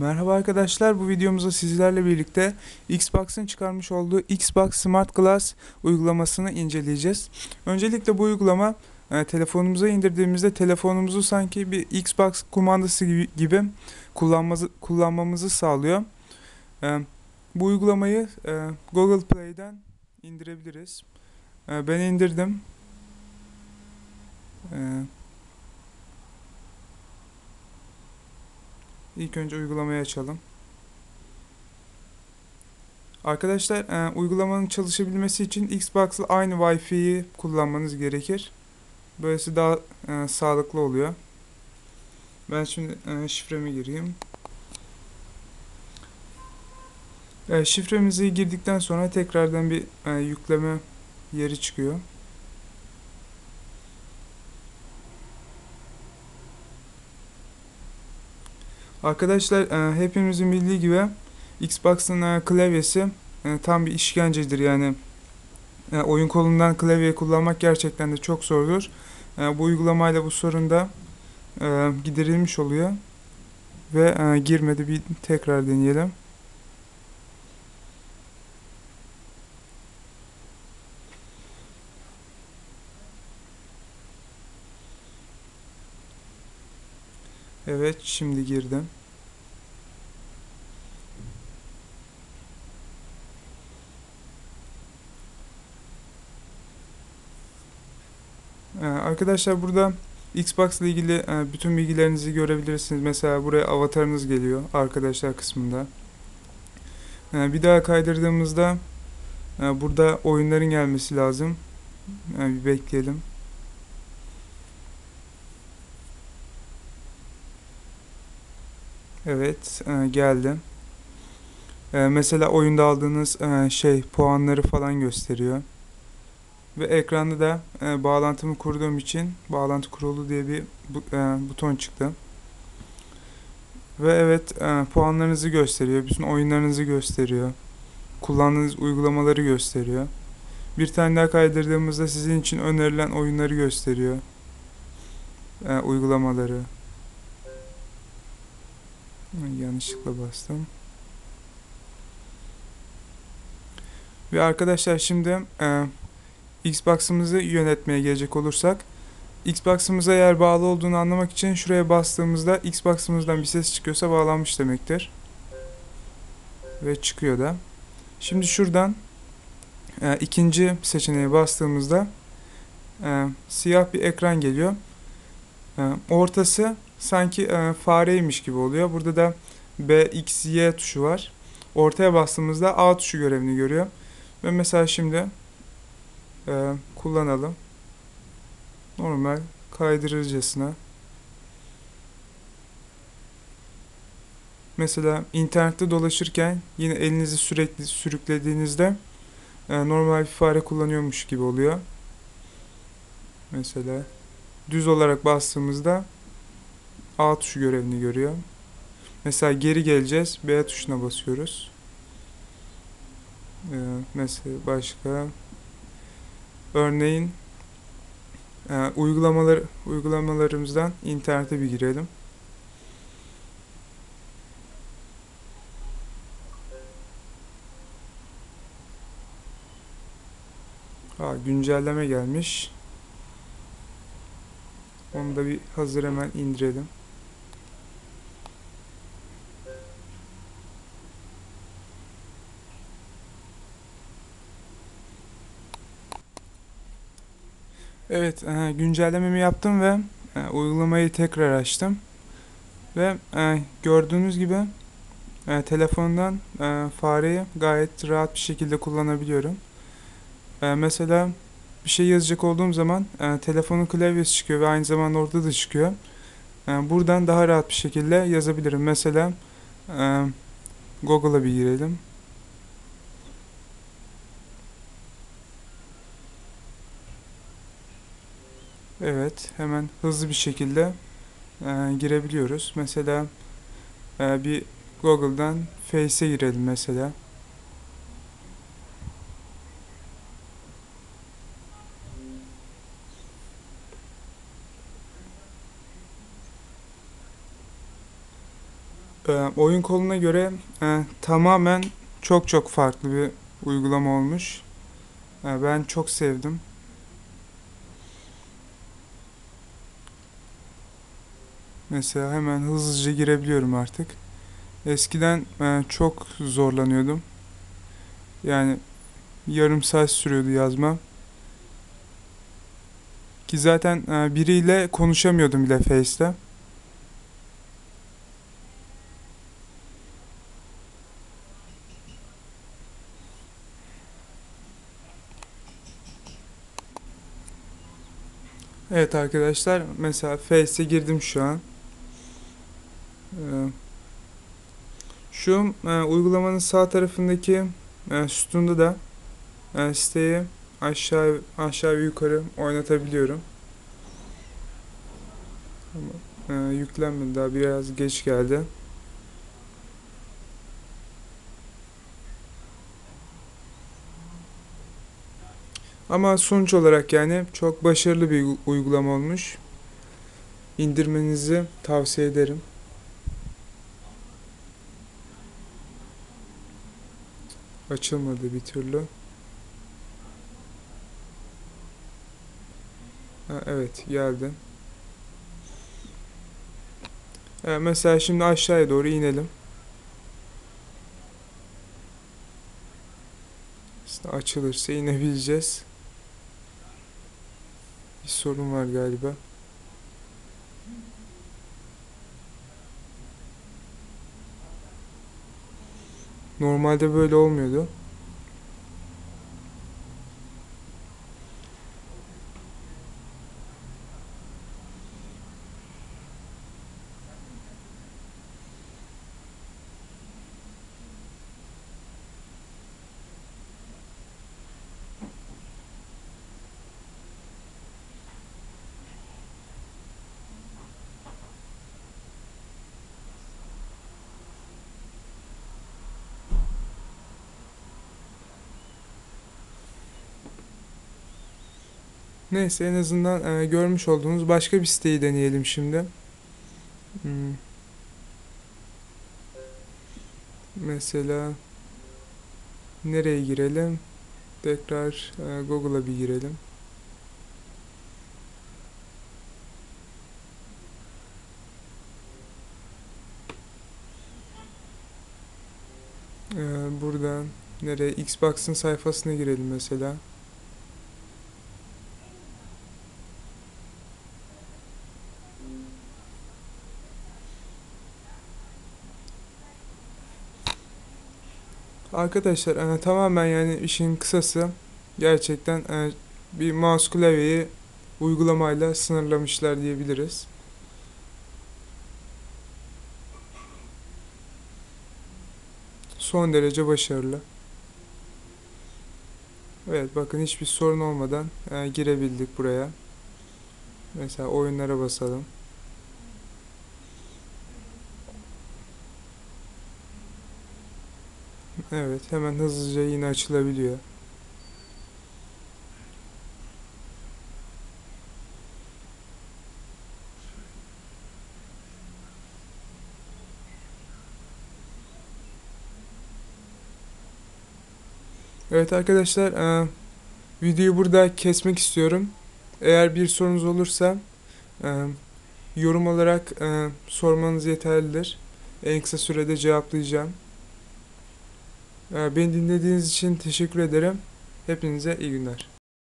Merhaba arkadaşlar, bu videomuzda sizlerle birlikte Xbox'ın çıkarmış olduğu Xbox Smart Glass uygulamasını inceleyeceğiz. Öncelikle bu uygulama e, telefonumuza indirdiğimizde telefonumuzu sanki bir Xbox kumandası gibi, kullanmamızı, sağlıyor. E, bu uygulamayı e, Google Play'den indirebiliriz. Ben indirdim. E, İlk önce uygulamayı açalım. Arkadaşlar e, uygulamanın çalışabilmesi için Xbox'la aynı Wi-Fi'yi kullanmanız gerekir. Böylesi daha e, sağlıklı oluyor. Ben şimdi e, şifremi gireyim. E, şifremizi girdikten sonra tekrardan bir e, yükleme yeri çıkıyor. Arkadaşlar e, hepimizin bildiği gibi Xbox'ın e, klavyesi e, tam bir işkencedir yani. Oyun kolundan klavye kullanmak gerçekten de çok zordur. Bu uygulamayla bu sorun da giderilmiş oluyor. Ve girmedi bir tekrar deneyelim. Evet şimdi girdim. Ee, arkadaşlar burada Xbox ile ilgili e, bütün bilgilerinizi görebilirsiniz. Mesela buraya avatarınız geliyor arkadaşlar kısmında. Ee, bir daha kaydırdığımızda e, burada oyunların gelmesi lazım. Yani bir bekleyelim. Evet e, geldi. E, mesela oyunda aldığınız e, şey puanları falan gösteriyor. Ve ekranda da e, bağlantımı kurduğum için bağlantı kurulu diye bir bu, e, buton çıktı. Ve evet e, puanlarınızı gösteriyor. Bütün oyunlarınızı gösteriyor. Kullandığınız uygulamaları gösteriyor. Bir tane daha kaydırdığımızda sizin için önerilen oyunları gösteriyor. E, uygulamaları. Yanlışlıkla bastım. Ve arkadaşlar şimdi e, Xbox'ımızı yönetmeye gelecek olursak Xbox'ımıza eğer bağlı olduğunu anlamak için şuraya bastığımızda Xbox'ımızdan bir ses çıkıyorsa bağlanmış demektir. Ve çıkıyor da. Şimdi şuradan e, ikinci seçeneğe bastığımızda e, siyah bir ekran geliyor. E, ortası sanki e, fareymiş gibi oluyor. Burada da B, X, Y tuşu var. Ortaya bastığımızda A tuşu görevini görüyor. Ve mesela şimdi e, kullanalım. Normal kaydırırcasına. Mesela internette dolaşırken yine elinizi sürekli sürüklediğinizde e, normal bir fare kullanıyormuş gibi oluyor. Mesela düz olarak bastığımızda A tuşu görevini görüyor. Mesela geri geleceğiz. B tuşuna basıyoruz. Ee, mesela başka örneğin e, uygulamalar uygulamalarımızdan internete bir girelim. Ha, güncelleme gelmiş. Onu da bir hazır hemen indirelim. Evet, e, güncellememi yaptım ve e, uygulamayı tekrar açtım. Ve e, gördüğünüz gibi e, telefondan fareyi gayet rahat bir şekilde kullanabiliyorum. Mesela bir şey yazacak olduğum zaman telefonun klavyesi çıkıyor ve aynı zamanda orada da çıkıyor. Buradan daha rahat bir şekilde yazabilirim. Mesela Google'a bir girelim. Evet, hemen hızlı bir şekilde e, girebiliyoruz. Mesela e, bir Google'dan Face'e girelim mesela. e, oyun koluna göre e, tamamen çok çok farklı bir uygulama olmuş. E, ben çok sevdim. Mesela hemen hızlıca girebiliyorum artık. Eskiden çok zorlanıyordum. Yani yarım saat sürüyordu yazmam. Ki zaten e, biriyle konuşamıyordum bile Face'te. Evet arkadaşlar mesela Face'e girdim şu an. Ee, Şu e, uygulamanın sağ tarafındaki e, sütunda da e, siteyi aşağı aşağı ve yukarı oynatabiliyorum. Ama e, yüklenmedi daha biraz geç geldi. Ama sonuç olarak yani çok başarılı bir uygulama olmuş. İndirmenizi tavsiye ederim. Açılmadı bir türlü. Ha, evet geldi. Ha, mesela şimdi aşağıya doğru inelim. İşte açılırsa inebileceğiz. Bir sorun var galiba. Normalde böyle olmuyordu. Neyse en azından e, görmüş olduğunuz başka bir siteyi deneyelim şimdi. Hmm. Mesela nereye girelim? Tekrar e, Google'a bir girelim. E, buradan nereye? Xbox'ın sayfasına girelim mesela. Arkadaşlar e, tamamen yani işin kısası gerçekten e, bir mouse klavyeyi uygulamayla sınırlamışlar diyebiliriz. Son derece başarılı. Evet bakın hiçbir sorun olmadan e, girebildik buraya. Mesela oyunlara basalım. Evet hemen hızlıca yine açılabiliyor. Evet arkadaşlar e, videoyu burada kesmek istiyorum. Eğer bir sorunuz olursa e, yorum olarak e, sormanız yeterlidir. En kısa sürede cevaplayacağım. E, beni dinlediğiniz için teşekkür ederim. Hepinize iyi günler.